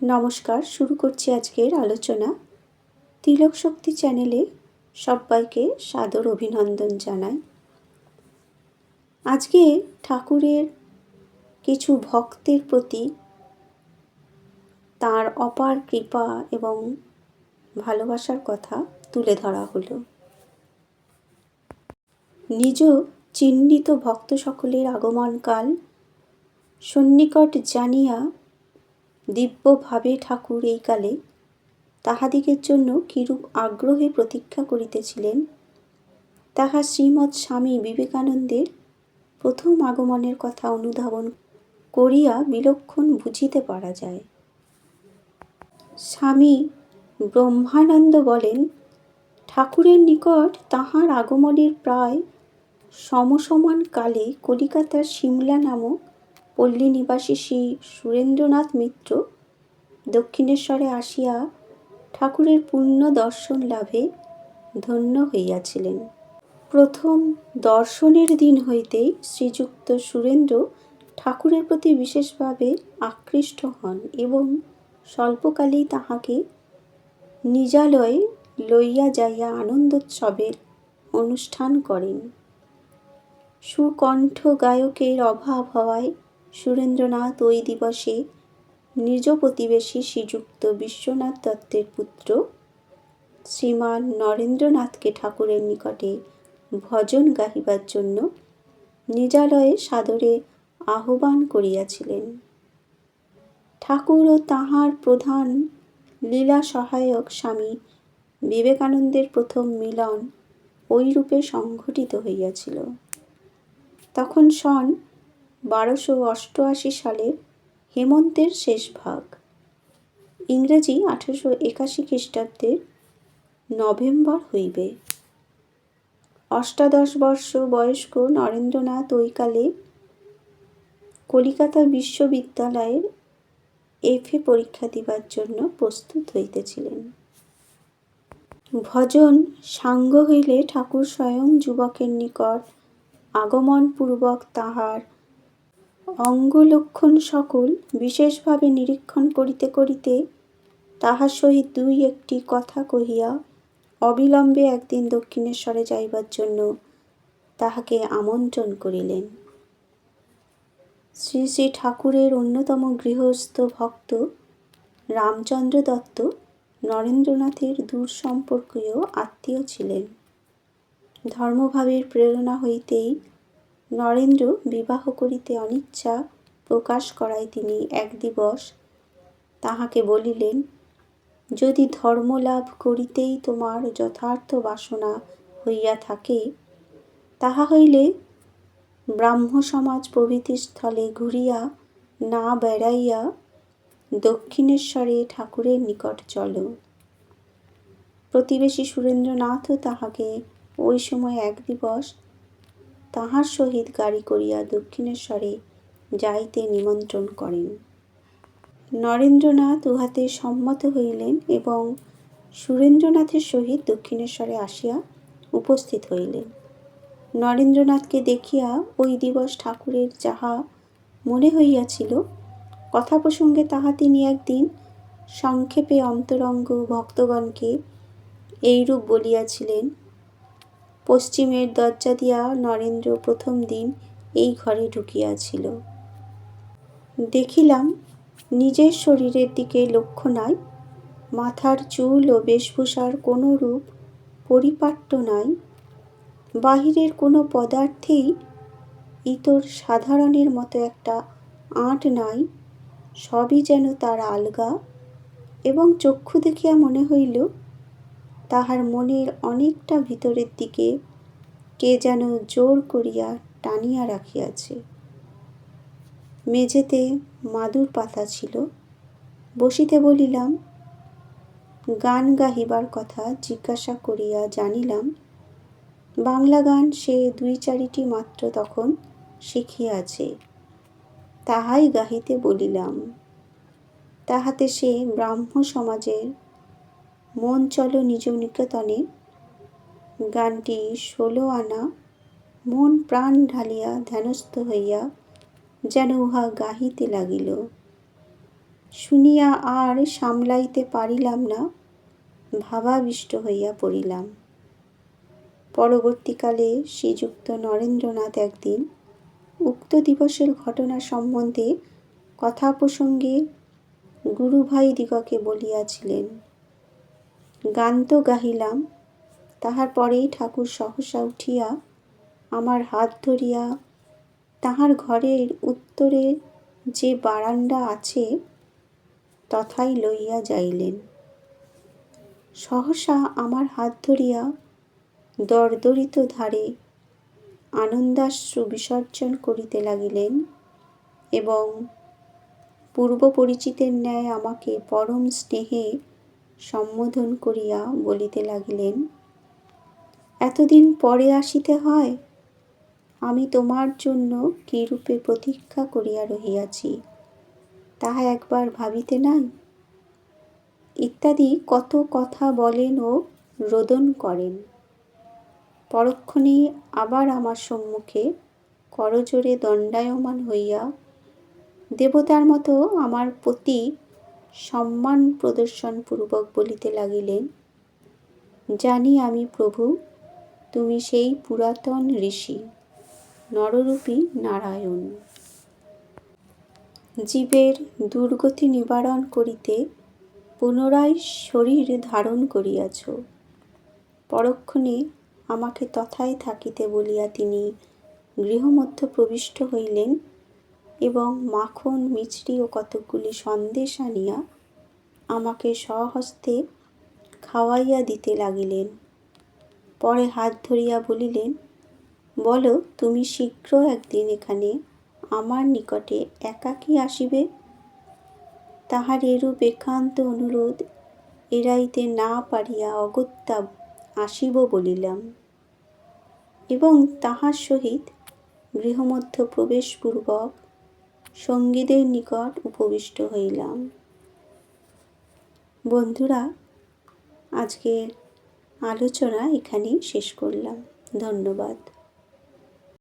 নমস্কার, শুরু করছি আজকের আলোচনা। তিলক শক্তি চ্যানেলে সবাইকে সাদর অভিনন্দন জানাই। আজকে ঠাকুরের কিছু ভক্তের প্রতি তার অপার কৃপা এবং ভালোবাসার কথা তুলে ধরা হলো। নিজ চিহ্নিত ভক্ত সকলের আগমনকাল সন্নিকট জানিয়া দিব্যভাবে ঠাকুর এই কালে তাহাদিগের জন্য কিরূপ আগ্রহে প্রতীক্ষা করিতেছিলেন? তাহা শ্রীমৎ স্বামী বিবেকানন্দের প্রথম আগমনের কথা অনুধাবন করিয়া বিলক্ষণ বুঝিতে পারা যায়। স্বামী ব্রহ্মানন্দ বলেন, ঠাকুরের নিকট তাহার আগমনের প্রায় সমসমান কালে কলিকাতার সিমলা নামক পল্লী নিবাসী শ্রী সুরেন্দ্রনাথ মিত্র দক্ষিণেশ্বরে আসিয়া ঠাকুরের পূর্ণ দর্শন লাভে ধন্য হইয়াছিলেন। প্রথম দর্শনের দিন হইতেই শ্রীযুক্ত সুরেন্দ্র ঠাকুরের প্রতি বিশেষভাবে আকৃষ্ট হন এবং স্বল্পকালেই তাহাকে নিজালয়ে লইয়া যাইয়া আনন্দোৎসবের অনুষ্ঠান করেন। সুকণ্ঠ গায়কের অভাব হওয়ায় সুরেন্দ্রনাথ ওই দিবসে নিজ প্রতিবেশী শ্রীযুক্ত বিশ্বনাথ দত্তের পুত্র শ্রীমান নরেন্দ্রনাথকে ঠাকুরের নিকটে ভজন গাহিবার জন্য নিজালয়ে সাদরে আহ্বান করিয়াছিলেন। ঠাকুর ও তাহার প্রধান লীলা সহায়ক স্বামী বিবেকানন্দের প্রথম মিলন ওই রূপে সংঘটিত হইয়াছিল। তখন সন বারোশো অষ্টআশি সালের হেমন্তের শেষ ভাগ। ইংরেজি আঠেরোশো একাশি খ্রিস্টাব্দের নভেম্বর হইবে। অষ্টাদশ বর্ষ বয়স্ক নরেন্দ্রনাথ ওইকালে কলিকাতা বিশ্ববিদ্যালয়ের এফএ পরীক্ষা দিবার জন্য প্রস্তুত হইতেছিলেন। ভজন সাঙ্গ হইলে ঠাকুর স্বয়ং যুবকের নিকট আগমনপূর্বক তাহার অঙ্গলক্ষণ সকল বিশেষভাবে নিরীক্ষণ করিতে করিতে তাহার সহিত দুই একটি কথা কহিয়া অবিলম্বে একদিন দক্ষিণেশ্বরে যাইবার জন্য তাহাকে আমন্ত্রণ করিলেন। শ্রী শ্রী ঠাকুরের অন্যতম গৃহস্থ ভক্ত রামচন্দ্র দত্ত নরেন্দ্রনাথের দূর সম্পর্কীয় আত্মীয় ছিলেন। ধর্মভাবের প্রেরণা হইতেই নরেন্দ্র বিবাহ করিতে অনিচ্ছা প্রকাশ করায় তিনি এক দিবস। তাহাকে বলিলেন, যদি ধর্মলাভ করিতেই তোমার যথার্থ বাসনা হইয়া থাকে, তাহা হইলে ব্রাহ্ম সমাজ প্রভৃতি স্থলে ঘুরিয়া না বেড়াইয়া দক্ষিণেশ্বরে ঠাকুরের নিকট চলো। প্রতিবেশী সুরেন্দ্রনাথও তাহাকে ওই সময় এক দিবস তাহার সহিত গাড়ি করিয়া দক্ষিণেশ্বরে যাইতে নিমন্ত্রণ করেন। নরেন্দ্রনাথ উহাতে সম্মত হইলেন এবং সুরেন্দ্রনাথের সহিত দক্ষিণেশ্বরে আসিয়া উপস্থিত হইলেন। নরেন্দ্রনাথকে দেখিয়া ওই দিবস ঠাকুরের যাহা মনে হইয়াছিল, কথা প্রসঙ্গে তাহা তিনি একদিন সংক্ষেপে অন্তরঙ্গ ভক্তগণকে এইরূপ বলিয়াছিলেন পশ্চিমের দরজা দিয়া নরেন্দ্র প্রথম দিন এই ঘরে ঢুকিয়াছিল। দেখিলাম নিজের শরীরের দিকে লক্ষ্য নাই, মাথার চুল ও বেশভূষার কোনো রূপ পরিপাট্য নাই, বাহিরের কোনো পদার্থেই ইতর সাধারণের মতো একটা আঁট নাই, সবই যেন তার আলগা এবং চক্ষু দেখিয়া মনে হইল তাহার মনের অনেকটা ভিতরের দিকে কে যেন জোর করিয়া টানিয়া রাখিয়াছে। মেঝেতে মাদুর পাতা ছিল। বসিতে বলিলাম, গান গাহিবার কথা জিজ্ঞাসা করিয়া জানিলাম, বাংলা গান সে দুই চারিটি মাত্র তখন শিখিয়াছে। তাহাই গাহিতে বলিলাম, তাহাতে সে ব্রাহ্ম সমাজের মন চলো নিজ নিকেতনে। গানটি ষোলো আনা। মন প্রাণ ঢালিয়া ধ্যানস্থ হইয়া যেন উহা গাহিতে লাগিল। শুনিয়া আর সামলাইতে পারিলাম না, ভাবাবিষ্ট হইয়া পড়িলাম। পরবর্তীকালে শ্রীযুক্ত নরেন্দ্রনাথ একদিন উক্ত দিবসের ঘটনা সম্বন্ধে কথা প্রসঙ্গে গুরুভাই দিগকে বলিয়াছিলেন গান তো গাহিলাম, তাহার পরেই ঠাকুর সহসা উঠিয়া আমার হাত ধরিয়া তাহার ঘরের উত্তরে যে বারান্দা আছে তথাই লইয়া যাইলেন। সহসা আমার হাত ধরিয়া দরদরিত ধারে আনন্দাশ্রু বিসর্জন করিতে লাগিলেন এবং পূর্ব পরিচিতের ন্যায় আমাকে পরম স্নেহে সম্বোধন করিয়া বলিতে লাগিলেন, এতদিন পরে আসিতে হয়, আমি তোমার জন্য কীরূপে প্রতীক্ষা করিয়া রহিয়াছি, তাহা একবার ভাবিতে নাই? ইত্যাদি কত কথা বলেন ও রোদন করেন। পরক্ষণেই আবার আমার সম্মুখে করজোরে দণ্ডায়মান হইয়া দেবতার মতো আমার প্রতি সম্মান প্রদর্শনপূর্বক বলিতে লাগিলেন, জানি আমি প্রভু, তুমি সেই পুরাতন ঋষি, নররূপী নারায়ণ। জীবের দুর্গতি নিবারণ করিতে পুনরায় শরীর ধারণ করিয়াছ। পরক্ষণে আমাকে তথায় থাকিতে বলিয়া তিনি গৃহমধ্য প্রবিষ্ট হইলেন এবং মাখন, মিছরি ও কতকগুলি সন্দেশ আনিয়া আমাকে স্বহস্তে খাওয়াইয়া দিতে লাগিলেন। পরে হাত ধরিয়া বলিলেন, বলো, তুমি শীঘ্র একদিন এখানে আমার নিকটে একাকী আসিবে? তাহার এরূপ একান্ত অনুরোধ এড়াইতে না পারিয়া অগত্যা আসিব বলিলাম। এবং তাহার সহিত গৃহমধ্য প্রবেশপূর্বক সঙ্গীদের নিকট উপবিষ্ট হইলাম। বন্ধুরা আজকের আলোচনা এখানেই শেষ করলাম। ধন্যবাদ।